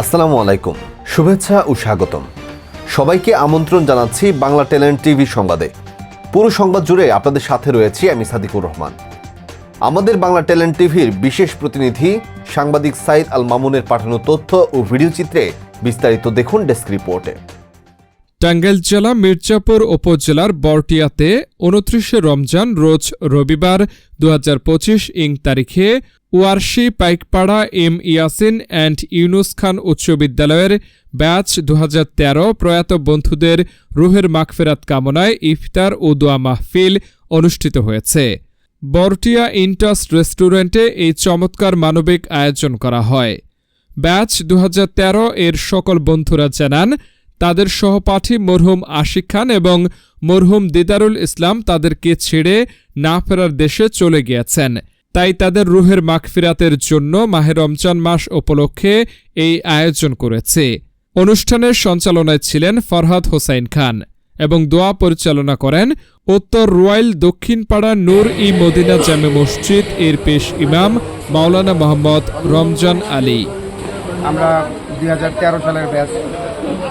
আসসালামু আলাইকুম। শুভেচ্ছা ও স্বাগতম। সবাইকে আমন্ত্রণ জানাচ্ছি বাংলা ট্যালেন্ট টিভি সংবাদে। পুরো সংবাদ জুড়ে আপনাদের সাথে রয়েছি আমি সাদিকুর রহমান। আমাদের বাংলা ট্যালেন্ট টিভির বিশেষ প্রতিনিধি সাংবাদিক সাইদ আল মামুনের পাঠানো তথ্য ও ভিডিও চিত্রে বিস্তারিত দেখুন ডেস্ক রিপোর্টে। টাঙ্গাইল জেলা মির্জাপুর উপজেলার বরটিয়াতে উনত্রিশে রমজান রোজ রবিবার দু হাজার পঁচিশ ইং তারিখে ওয়ারশি, পাইকপাড়া, এম ইয়াসিন অ্যান্ড ইউনুস খান উচ্চ বিদ্যালয়ের ব্যাচ দুহাজার তেরো প্রয়াত বন্ধুদের রুহের মাগফেরাত কামনায় ইফতার ও দোয়া মাহফিল অনুষ্ঠিত হয়েছে। বরটিয়া ইন্টাস রেস্টুরেন্টে এই চমৎকার মানবিক আয়োজন করা হয়। ব্যাচ দুহাজার তের এর সকল বন্ধুরা জানান, তাদের সহপাঠী মরহুম আশিক খান এবং মরহুম দিদারুল ইসলাম তাদেরকে ছেড়ে না ফেরার দেশে চলে গিয়েছেন। তাই তাদের রুহের মাগফিরাতের জন্য মাহে রমজান মাস উপলক্ষে এই আয়োজন করেছে। অনুষ্ঠানের সঞ্চালনায় ছিলেন ফরহাদ হোসাইন খান এবং দোয়া পরিচালনা করেন উত্তর রোয়াইল দক্ষিণপাড়া নূর ই মদিনা জামে মসজিদ এর পেশ ইমাম মাওলানা মোহাম্মদ রমজান আলী। আমরা দুই হাজার তেরো সালের ব্যাচ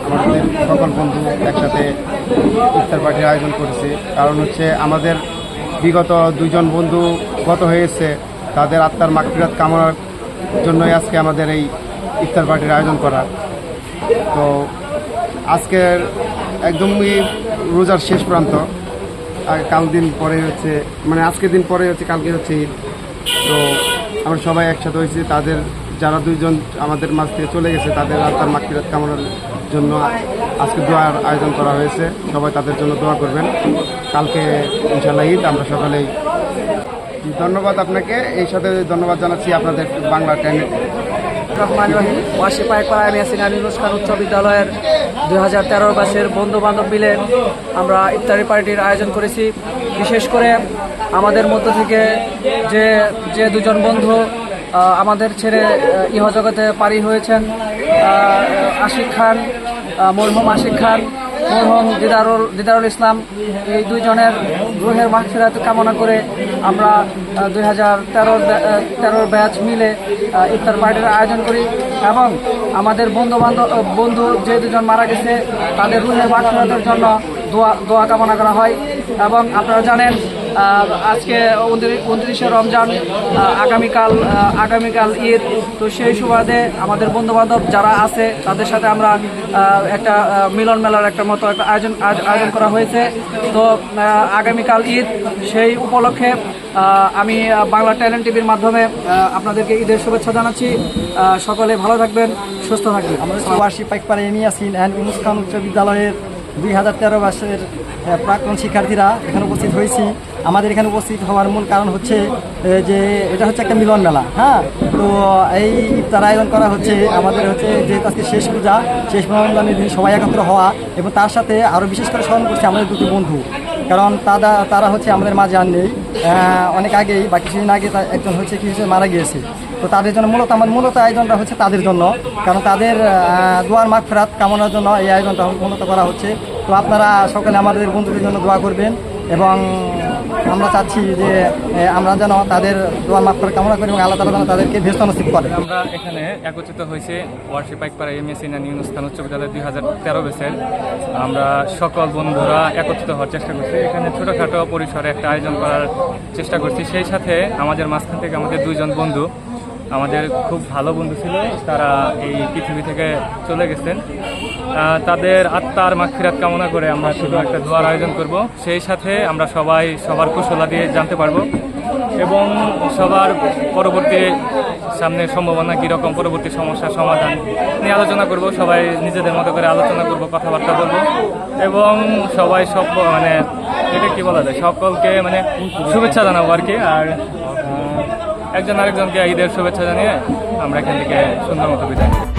আমাদের সকল বন্ধু একসাথে ইফতার পার্টির আয়োজন করেছি। কারণ হচ্ছে আমাদের বিগত দুজন বন্ধু গত হয়েছে তাদের আত্মার মাগফিরাত কামনার জন্যই আজকে আমাদের এই ইফতার পার্টির আয়োজন করা। তো আজকের একদমই রোজার শেষ প্রান্ত। কাল দিন পরে হচ্ছে মানে আজকের দিন পরে হচ্ছে কালকে হচ্ছে ঈদ। তো আমরা সবাই একসাথে হয়েছি, তাদের যারা দুইজন আমাদের মাঝ থেকে চলে গেছে, তাদের আত্মার মাকিরাত কামনার জন্য আজকে দোয়ার আয়োজন করা হয়েছে। সবাই তাদের জন্য দোয়া করবেন। কালকে ইনশাল্লাহ ঈদ, আমরা সকালেই ধন্যবাদ আপনাকে। এই সাথে ধন্যবাদ জানাচ্ছি আপনাদের বাংলা ট্যানেট রহমান উচ্চ বিদ্যালয়ের দুই হাজার তেরো ব্যাচের বন্ধু বান্ধব মিলে আমরা ইফতারি পার্টির আয়োজন করেছি। বিশেষ করে আমাদের মধ্য থেকে যে যে দুজন বন্ধু আমাদের ছেড়ে ইহজগতে পারি হয়েছেন আশিক খান মরহুম আশিক খান, মরহুম দিদারুল দিদারুল ইসলাম, এই দুইজনের গ্রহের মাগফিরাত কামনা করে আমরা দুই হাজার তেরোর তেরোর ব্যাচ মিলে ইফতার পার্টির আয়োজন করি এবং আমাদের বন্ধু বান্ধব বন্ধু যে দুজন মারা গেছে, তাদের রুহের মাগফিরাতের জন্য দোয়া দোয়া কামনা করা হয়। এবং আপনারা জানেন আজকে উনত্রিশে রমজান আগামীকাল আগামীকাল ঈদ। তো সেই সুবাদে আমাদের বন্ধু বান্ধব যারা আছে, তাদের সাথে আমরা একটা মিলন মেলার একটা মতো একটা আয়োজন আয়োজ- আয়োজন করা হয়েছে। তো আগামীকাল ঈদ, সেই উপলক্ষে আমি বাংলা ট্যালেন্ট টিভির মাধ্যমে আপনাদেরকে ঈদের শুভেচ্ছা জানাচ্ছি। সকলে ভালো থাকবেন, সুস্থ থাকবেন। ওয়ার্ষিক পাইকপাড়া এমিয়াসিন অ্যান্ড খান উচ্চ বিদ্যালয়ের দুই হাজার তেরো বর্ষের প্রাক্তন শিক্ষার্থীরা এখানে উপস্থিত হয়েছি। আমাদের এখানে উপস্থিত হওয়ার মূল কারণ হচ্ছে যে এটা হচ্ছে একটা মিলন মেলা হ্যাঁ? তো এই ইফতার আয়োজন করা হচ্ছে, আমাদের হচ্ছে যেহেতু আজকে শেষ পূজা, শেষ রমজানের দিন সবাই একত্র হওয়া এবং তার সাথে আরও বিশেষ করে স্মরণ করছে আমাদের দুটি বন্ধু। কারণ তারা তারা হচ্ছে আমাদের মাঝে আর নেই। অনেক আগেই বা কিছুদিন আগে একজন হচ্ছে কি হচ্ছে মারা গিয়েছে। তো তাদের জন্য মূলত, আমার মূলত আয়োজনটা হচ্ছে তাদের জন্য। কারণ তাদের দোয়ার মাগ ফেরাত কামনার জন্য এই আয়োজনটা মূলত করা হচ্ছে। তো আপনারা সকলে আমাদের বন্ধুদের জন্য দোয়া করবেন এবং আমরা চাচ্ছি যে আমরা যেন তাদের দোয়ার মাফ করে কামনা করি এবং আল্লাহ তালা যেন তাদেরকে ভেস্ত নসিব করে। আমরা এখানে একত্রিত হয়েছে ওয়ার্শিপ পাইকপাড়া এম এস ইন অনুষ্ঠান উচ্চ বিদ্যালয় দুই হাজার তেরো বেসের আমরা সকল বন্ধুরা একত্রিত হওয়ার চেষ্টা করছি। এখানে ছোটোখাটো পরিসরে একটা আয়োজন করার চেষ্টা করছি। সেই সাথে আমাদের মাঝখান থেকে আমাদের দুইজন বন্ধু আমাদের খুব ভালো বন্ধু ছিল, তারা এই পৃথিবী থেকে চলে গেছেন। তাদের আত্মার মাগফিরাত কামনা করে আমরা শুধু একটা দোয়ার আয়োজন করব। সেই সাথে আমরা সবাই সবার কুশলা দিয়ে জানতে পারব এবং সবার পরবর্তী সামনে সম্ভাবনা কীরকম, পরবর্তী সমস্যার সমাধান নিয়ে আলোচনা করব। সবাই নিজেদের মতো করে আলোচনা করব, কথাবার্তা বলব এবং সবাই সব মানে এটা কি বলা যায়? সকলকে মানে শুভেচ্ছা জানাব আর কি। আর একজন আরেকজনকে ঈদের শুভেচ্ছা জানিয়ে আমরা এখান থেকে সুন্দর মতো বিদায়।